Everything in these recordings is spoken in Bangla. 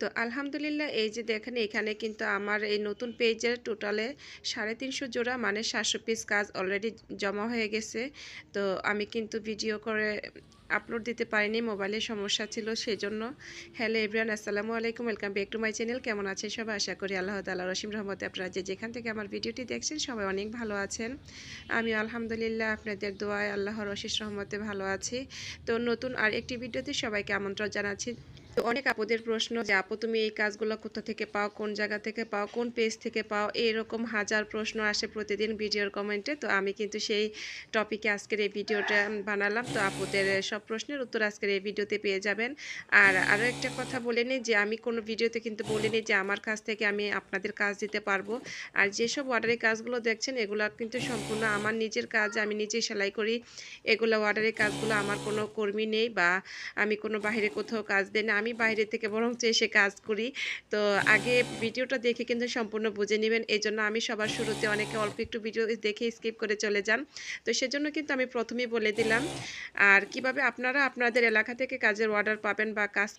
তো আলহামদুলিল্লাহ, এই যে দেখেন এখানে কিন্তু আমার এই নতুন পেজের টোটালে সাড়ে তিনশো জোড়া মানে সাতশো পিস কাজ অলরেডি জমা হয়ে গেছে। তো আমি কিন্তু ভিডিও করে আপলোড দিতে পারিনি মোবাইলের সমস্যা ছিল সেই জন্য হ্যালো এভরিয়ান আসসালামু আলাইকুম welcome back to my channel কেমন আছেন সবাই? আশা করি আল্লাহ তালা রসিম রহমতে আপনারা যে যেখান থেকে আমার ভিডিওটি দেখছেন, সবাই অনেক ভালো আছেন। আমি আলহামদুলিল্লাহ আপনাদের দোয়ায় আল্লাহর রশিস রহমতে ভালো আছি। তো নতুন আর একটি ভিডিওতে সবাইকে আমন্ত্রণ জানাচ্ছি। তো অনেক আপুদের প্রশ্ন যে, আপু, তুমি এই কাজগুলো কোথা থেকে পাও? কোন জায়গা থেকে পাও? কোন পেজ থেকে পাও? এরকম হাজার প্রশ্ন আসে প্রতিদিন ভিডিওর কমেন্টে। তো আমি কিন্তু সেই টপিকে আজকের এই ভিডিওটা বানালাম। তো আপুদের সব প্রশ্নের উত্তর আজকের এই ভিডিওতে পেয়ে যাবেন। আর আরও একটা কথা বলে নিই যে, আমি কোনো ভিডিওতে কিন্তু বলিনি যে, আমার কাছ থেকে আমি আপনাদের কাজ দিতে পারব। আর যেসব অর্ডারের কাজগুলো দেখছেন, এগুলো কিন্তু সম্পূর্ণ আমার নিজের কাজ। আমি নিজেই সেলাই করি। এগুলো অর্ডারের কাজগুলো আমার কোনো কর্মী নেই বা আমি কোনো বাইরে কোথাও কাজ দিই না। আমি আমি বাইরে থেকে বরং এসে কাজ করি। তো আগে ভিডিওটা দেখে কিন্তু সম্পূর্ণ বুঝে নেবেন। এই জন্য আমি সবার শুরুতে অনেকে অল্প একটু ভিডিও দেখে স্কিপ করে চলে যান। তো সেজন্য কিন্তু আমি প্রথমেই বলে দিলাম। আর কীভাবে আপনারা আপনাদের এলাকা থেকে কাজের অর্ডার পাবেন বা কাজ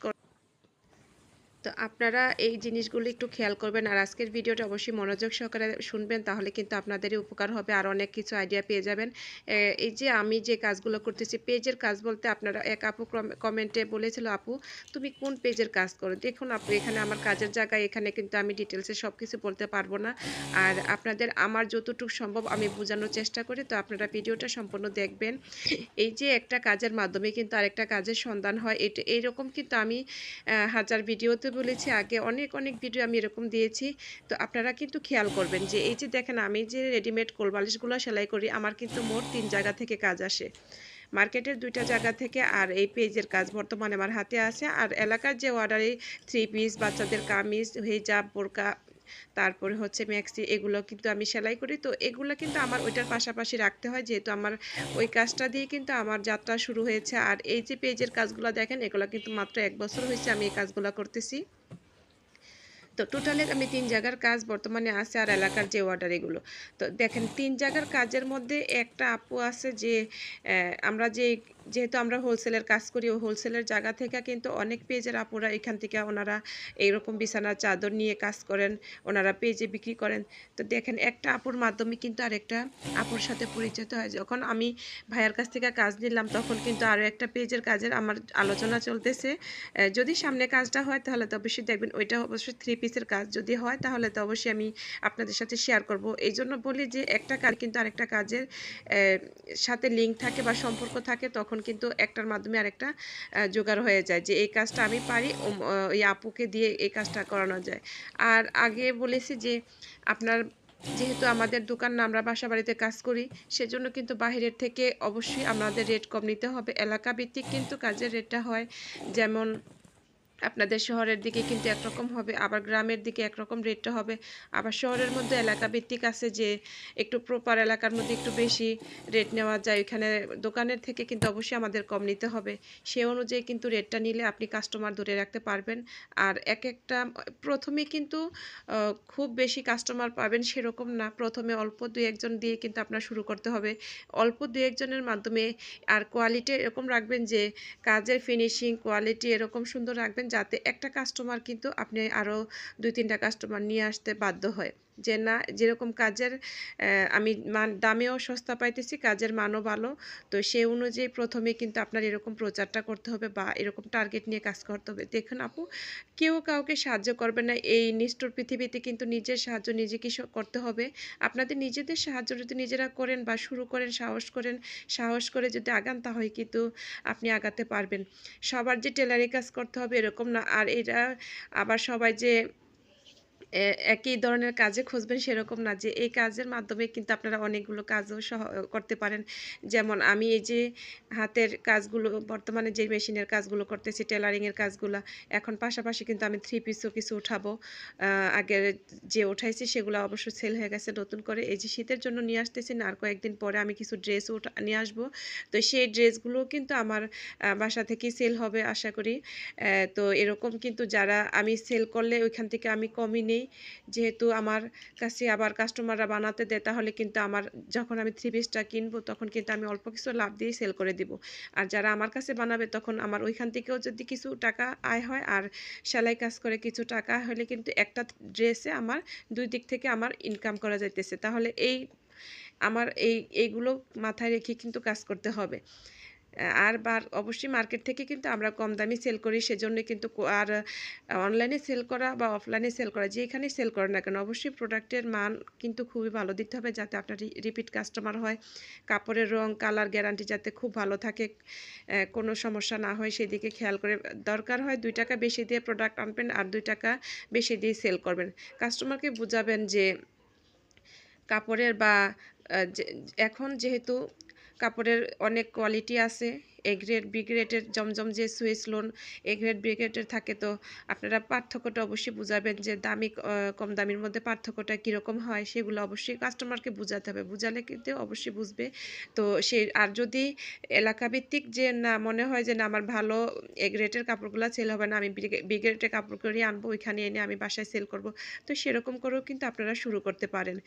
তো আপনারা এই জিনিসগুলো একটু খেয়াল করবেন। আর আজকের ভিডিওটা অবশ্যই মনোযোগ সহকারে শুনবেন, তাহলে কিন্তু আপনাদেরই উপকার হবে। আর অনেক কিছু আইডিয়া পেয়ে যাবেন। এই যে আমি যে কাজগুলো করতেছি, পেজের কাজ বলতে আপনারা, এক আপু কমেন্টে বলেছিল, আপু, তুমি কোন পেজের কাজ করো? দেখুন আপু, এখানে আমার কাজের জায়গায় এখানে কিন্তু আমি ডিটেলসে সব কিছু বলতে পারব না। আর আপনাদের আমার যতটুকু সম্ভব আমি বোঝানোর চেষ্টা করি। তো আপনারা ভিডিওটা সম্পূর্ণ দেখবেন। এই যে একটা কাজের মাধ্যমে কিন্তু আরেকটা কাজের সন্ধান হয়। এটা, এইরকম কিন্তু আমি হাজার ভিডিওতে বলেছি আগে অনেক অনেক ভিডিও আমি এরকম দিয়েছি। তো আপনারা কিন্তু খেয়াল করবেন যে এই যে দেখেন আমি যে রেডিমেড কোলবালিশগুলো সেলাই করি, আমার কিন্তু মোট তিন জায়গা থেকে কাজ আসে। মার্কেটের দুইটা জায়গা থেকে আর এই পেজের কাজ বর্তমানে আমার হাতে আছে। আর এলাকার যে অর্ডারে থ্রি পিস বাচ্চাদের কামিজ, হিজাব, বোরকা তারপরে হচ্ছে ম্যাক্সি, এগুলো কিন্তু আমি সেলাই করি। তো এগুলো কিন্তু আমার ওইটার পাশাপাশি রাখতে হয়, যেহেতু আমার ওই কাজটা দিয়ে কিন্তু আমার যাত্রা শুরু হয়েছে। আর এই যে পেজের কাজগুলো দেখেন, এগুলো কিন্তু মাত্র এক বছর হয়েছে আমি এই কাজগুলো করতেছি। তো টোটালে আমি তিন জায়গার কাজ বর্তমানে আছে আর এলাকার যে অর্ডার এগুলো। তো দেখেন, তিন জায়গার কাজের মধ্যে একটা আপু আছে যে আমরা যে যেহেতু আমরা হোলসেলের কাজ করি, ও হোলসেলের জায়গা থেকে কিন্তু অনেক পেজের আপুরা এখান থেকে ওনারা এইরকম বিছানার চাদর নিয়ে কাজ করেন, ওনারা পেজে বিক্রি করেন। তো দেখেন, একটা আপুর মাধ্যমে কিন্তু আরেকটা আপুর সাথে পরিচিত হয়। যখন আমি ভাইয়ার কাছ থেকে কাজ নিলাম, তখন কিন্তু আরও একটা পেজের কাজের আমার আলোচনা চলতেছে। যদি সামনে কাজটা হয়, তাহলে তো অবশ্যই দেখবেন ওইটা অবশ্যই থ্রি পিসের কাজ। যদি হয়, তাহলে তো অবশ্যই আমি আপনাদের সাথে শেয়ার করব। এই জন্য বলি যে একটা কাজ কিন্তু আরেকটা কাজের সাথে লিঙ্ক থাকে বা সম্পর্ক থাকে, তখন কিন্তু একটার মাধ্যমে আরেকটা জোগাড় হয়ে যায় যে এই কাজটা আমি পারি ওই আপুকে দিয়ে এই কাজটা করানো যায়। আর আগে বলেছি যে আপনার যেহেতু আমাদের দোকান না, আমরা বাসা বাড়িতে কাজ করি, সেজন্য কিন্তু বাহিরের থেকে অবশ্যই আমাদের রেট কম নিতে হবে। এলাকা ভিত্তিক কিন্তু কাজের রেটটা হয় যেমন আপনাদের শহরের দিকে কিন্তু একরকম হবে, আবার গ্রামের দিকে একরকম রেটটা হবে। আবার শহরের মধ্যে এলাকা ভিত্তিক আছে যে, একটু প্রপার এলাকার মধ্যে একটু বেশি রেট নেওয়া যায়, ওইখানে দোকানের থেকে কিন্তু অবশ্যই আমাদের কম নিতে হবে। সে অনুযায়ী কিন্তু রেটটা নিলে আপনি কাস্টমার ধরে রাখতে পারবেন। আর এক একটা, প্রথমে কিন্তু খুব বেশি কাস্টমার পাবেন সেরকম না। প্রথমে অল্প দু একজন দিয়ে কিন্তু আপনার শুরু করতে হবে। অল্প দু একজনের মাধ্যমে আর কোয়ালিটি এরকম রাখবেন যে, কাজের ফিনিশিং কোয়ালিটি এরকম সুন্দর রাখবেন যাতে একটা কাস্টমার কিন্তু আপনি আরও দুই তিনটা কাস্টমার নিয়ে আসতে বাধ্য হয়। যে না, যেরকম কাজের আমি মান, দামেও সস্তা পাইতেছি, কাজের মানও ভালো। তো সেই অনুযায়ী প্রথমে কিন্তু আপনার এরকম প্রচারটা করতে হবে বা এরকম টার্গেট নিয়ে কাজ করতে হবে। দেখুন আপু, কেউ কাউকে সাহায্য করবে না। এই নিষ্ঠুর পৃথিবীতে কিন্তু নিজের সাহায্য নিজেকে করতে হবে। আপনাদের নিজেদের সাহায্য যদি নিজেরা করেন বা শুরু করেন, সাহস করেন, সাহস করে যদি আগান, তাহলে কিন্তু আপনি আগাতে পারবেন। সবার যে টেলারি কাজ করতে হবে এরকম না। আর এটা আবার সবাই যে একই ধরনের কাজে খুঁজবেন সেরকম না যে এই কাজের মাধ্যমে কিন্তু আপনারা অনেকগুলো কাজও সহ, করতে পারেন। যেমন আমি এই যে হাতের কাজগুলো, বর্তমানে যে মেশিনের কাজগুলো করতেছি টেলারিংয়ের কাজগুলো, এখন পাশাপাশি কিন্তু আমি থ্রি পিসও কিছু উঠাবো। আগের যে উঠাইছি সেগুলো অবশ্য সেল হয়ে গেছে নতুন করে। এই যে শীতের জন্য নিয়ে আসতেছি না, আর কয়েকদিন পরে আমি কিছু ড্রেসও নিয়ে আসব। তো সেই ড্রেসগুলোও কিন্তু আমার বাসা থেকেই সেল হবে, আশা করি। তো এরকম কিন্তু যারা আমি সেল করলে ওইখান থেকে আমি কমই নেই। নেই যেহেতু আমার কাছে আবার কাস্টমাররা বানাতে দেয়, তাহলে কিন্তু আমার যখন আমি থ্রি পিসটা কিনবো, তখন কিন্তু আমি অল্প কিছু লাভ দিয়ে সেল করে দিব। আর যারা আমার কাছে বানাবে, তখন আমার ওইখান থেকেও যদি কিছু টাকা আয় হয় আর সেলাই কাজ করে কিছু টাকা হলে কিন্তু একটা ড্রেসে আমার দুই দিক থেকে আমার ইনকাম করা যাইতেছে। তাহলে এই, আমার এই, এইগুলো মাথায় রেখে কিন্তু কাজ করতে হবে। আর বার, অবশ্যই মার্কেট থেকে কিন্তু আমরা কম দামে সেল করি সেজন্য কিন্তু আর অনলাইনে সেল করা বা অফলাইনে সেল করা, যেখানে সেল করে না কেন, অবশ্যই প্রোডাক্টের মান কিন্তু খুবই ভালো দিতে হবে যাতে আপনার রিপিট কাস্টমার হয়। কাপড়ের রং কালার গ্যারান্টি যাতে খুব ভালো থাকে কোনো সমস্যা না হয়, সেদিকে খেয়াল করে, দরকার হয় দুই টাকা বেশি দিয়ে প্রোডাক্ট আনবেন আর দুই টাকা বেশি দিয়ে সেল করবেন। কাস্টমারকে বুঝাবেন যে, কাপড়ের বা এখন যেহেতু কাপড়ের অনেক কোয়ালিটি আছে। এ গ্রেড বি গ্রেডের জমজম যে Swiss lawn A grade B গ্রেডের থাকে তো আপনারা পার্থক্যটা অবশ্যই বুঝাবেন যে দামি কম দামির মধ্যে পার্থক্যটা কীরকম হয় সেগুলো অবশ্যই কাস্টমারকে বুঝাতে হবে। বুঝালে কিন্তু অবশ্যই বুঝবে। তো সে, আর যদি এলাকাভিত্তিক যে না, মনে হয় যে না, আমার ভালো এ গ্রেডের কাপড়গুলো সেল হবে না, আমি বি গ্রেডের কাপড়গুলি আনব, ওইখানে এনে আমি বাসায় সেল করব, তো সেরকম করেও কিন্তু আপনারা শুরু করতে পারেন।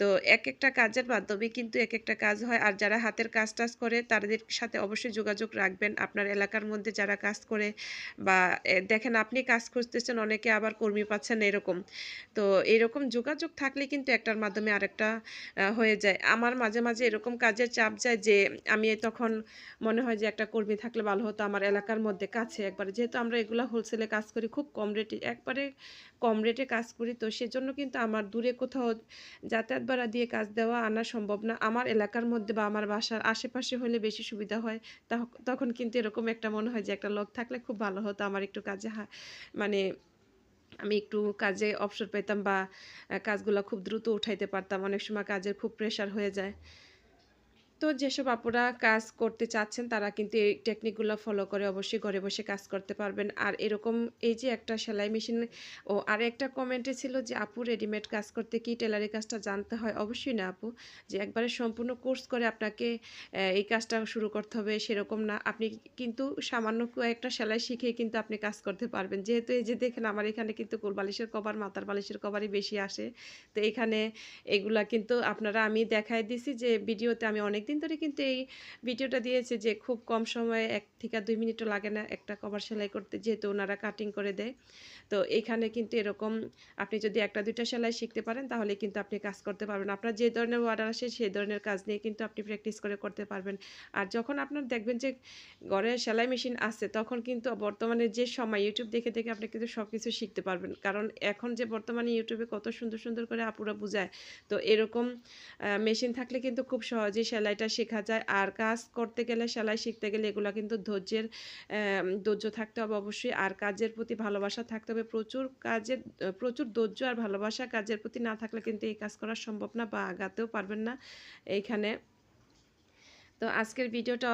তো এক একটা কাজের মাধ্যমে কিন্তু এক একটা কাজ হয়, আর যারা হাতের কাজ টাজ করে, তাদের সাথে অবশ্যই যোগাযোগ রাখবেন। আপনার এলাকার মধ্যে যারা কাজ করে বা দেখেন আপনি কাজ করতেছেন অনেকে আবার কর্মী পাচ্ছেন এরকম। তো এরকম যোগাযোগ থাকলে কিন্তু একটার মাধ্যমে আরেকটা হয়ে যায়। আমার মাঝে মাঝে এরকম কাজের চাপ যায় যে, আমি তখন মনে হয় যে একটা কর্মী থাকলে ভালো হতো আমার এলাকার মধ্যে কাছে একবারে। যেহেতু আমরা এগুলো হোলসেলে কাজ করি, খুব কম রেটে একবারে কম রেটে কাজ করি, তো সেজন্য কিন্তু আমার দূরে কোথাও যাতায়াত ভাড়া দিয়ে কাজ দেওয়া আনা সম্ভব না। আমার এলাকার মধ্যে বা আমার বাসার আশেপাশে হলে বেশি সুবিধা হয়। তখ- তখন কিন্তু এরকম একটা মনে হয় যে একটা লোক থাকলে খুব ভালো হতো। আমার একটু কাজে মানে আমি একটু কাজে অবসর পেতাম বা কাজগুলো খুব দ্রুত উঠাইতে পারতাম। অনেক সময় কাজের খুব প্রেশার হয়ে যায়। তো যেসব আপুরা কাজ করতে চাচ্ছেন, তারা কিন্তু এই টেকনিকগুলো ফলো করে অবশ্যই ঘরে বসে কাজ করতে পারবেন। আর এরকম এই যে একটা সেলাই মেশিন ও আর একটা কমেন্টে ছিল যে, আপু রেডিমেড কাজ করতে কি টেলারি কাজটা জানতে হয়? অবশ্যই না, আপু। যে একবারে সম্পূর্ণ কোর্স করে আপনাকে এই কাজটা শুরু করতে হবে সেরকম না। আপনি কিন্তু সামান্য একটা সেলাই শিখে কিন্তু আপনি কাজ করতে পারবেন। যেহেতু এই যে দেখেন, আমার এখানে কিন্তু কোল বালিশের কভার, মাথার বালিশের কভারই বেশি আসে। তো এখানে এগুলা কিন্তু আপনারা, আমি দেখাই দিছি যে, ভিডিওতে আমি অনেক দিন ধরে কিন্তু এই ভিডিওটা দিয়েছি যে খুব কম সময়ে এক থেকে দুই মিনিটও লাগে না একটা কভার সেলাই করতে, যেহেতু ওনারা কাটিং করে দেয়। তো এখানে কিন্তু এরকম আপনি যদি একটা, দুইটা সেলাই শিখতে পারেন, তাহলে কিন্তু আপনি কাজ করতে পারবেন। আপনার যে ধরনের অর্ডার আসে সেই ধরনের কাজ নিয়ে কিন্তু আপনি প্র্যাকটিস করে করতে পারবেন। আর যখন আপনার দেখবেন যে ঘরে সেলাই মেশিন আছে, তখন কিন্তু বর্তমানে যে সময় ইউটিউব দেখে দেখে আপনি কিন্তু সব কিছু শিখতে পারবেন। কারণ এখন যে বর্তমানে ইউটিউবে কত সুন্দর সুন্দর করে আপুরা বোঝায়, তো এরকম মেশিন থাকলে কিন্তু খুব সহজেই সেলাইটা শেখা যায়। আর কাজ করতে গেলে, সেলাই শিখতে গেলে এগুলো কিন্তু ধৈর্যের ধৈর্য থাকতে হবে অবশ্যই। আর কাজের প্রতি ভালোবাসা থাকতে হবে। প্রচুর কাজের প্রচুর ধৈর্য আর ভালোবাসা কাজের প্রতি না থাকলে কিন্তু এই কাজ করা সম্ভব না বা আগাতেও পারবেন না। এইখানে তো আজকের ভিডিওটা